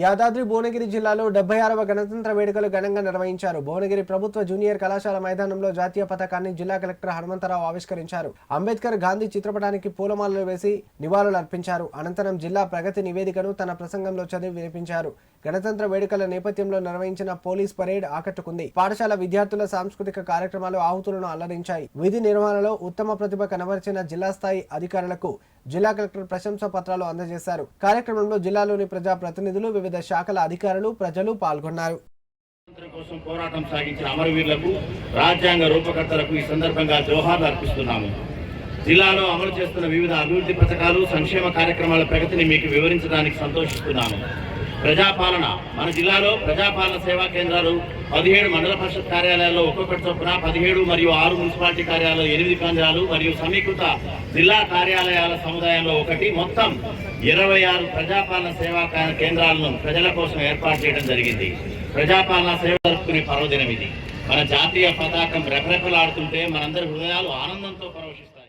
యాదాద్రి భువనగిరి జిల్లాలో డెబ్బై ఆరవ గణతంత్ర వేడుకలు ఘనంగా నిర్వహించారు. భువనగిరి ప్రభుత్వ జూనియర్ కళాశాల మైదానంలో జాతీయ పతాకాన్ని జిల్లా కలెక్టర్ హనుమంతరావు ఆవిష్కరించారు. అంబేద్కర్ గాంధీ చిత్రపటానికి పూలమాలలు వేసి నివాళులు అర్పించారు అనంతరం జిల్లా ప్రగతి నివేదికను తన ప్రసంగంలో చదివి వినిపించారు. గణతంత్ర వేడుకల నేపథ్యంలో నిర్వహించిన పోలీస్ పరేడ్ ఆకట్టుకుంది. పాఠశాల విద్యార్థుల సాంస్కృతిక కార్యక్రమాలు ఆహుతులను అల్లరించాయి. విధి నిర్వహణలో ఉత్తమ ప్రతిభ కనబరిచిన జిల్లా స్థాయి అధికారులకు జిల్లా కలెక్టర్ ప్రశంసా పత్రాలు అందజేశారు. కార్యక్రమంలో జిల్లాలోని ప్రజా ప్రతినిధులు వివిధ శాఖల అధికారులు ప్రజలు పాల్గొన్నారు. కోసం పోరాటం సాగించిన అమరవీరులకు రాజ్యాంగ రూపకర్తలకు ఈ సందర్భంగా జోహార్లు అర్పిస్తున్నాము. జిల్లాలో అమలు చేస్తున్న వివిధ అభివృద్ధి పథకాలు సంక్షేమ కార్యక్రమాల ప్రగతిని మీకు వివరించడానికి సంతోషిస్తున్నాను ప్రజాపాలన. మన జిల్లాలో ప్రజాపాలన సేవా కేంద్రాలు పదిహేడు మండల పరిషత్ కార్యాలయాల్లో ఒక్కొక్కటి చొప్పున పదిహేడు మరియు ఆరు మున్సిపాలిటీ కార్యాలయాలు ఎనిమిది కేంద్రాలు మరియు సమీకృత జిల్లా కార్యాలయాల సముదాయంలో ఒకటి. మొత్తం ఇరవై ఆరు ప్రజాపాలన సేవా కేంద్రాలను ప్రజల కోసం ఏర్పాటు చేయడం జరిగింది. ప్రజాపాలన సేవ జరుపుకునే పర్వదినం ఇది. మన జాతీయ పతాకం రెపరెపలాడుతుంటే మనందరి హృదయాలు ఆనందంతో పరవశిస్తాయి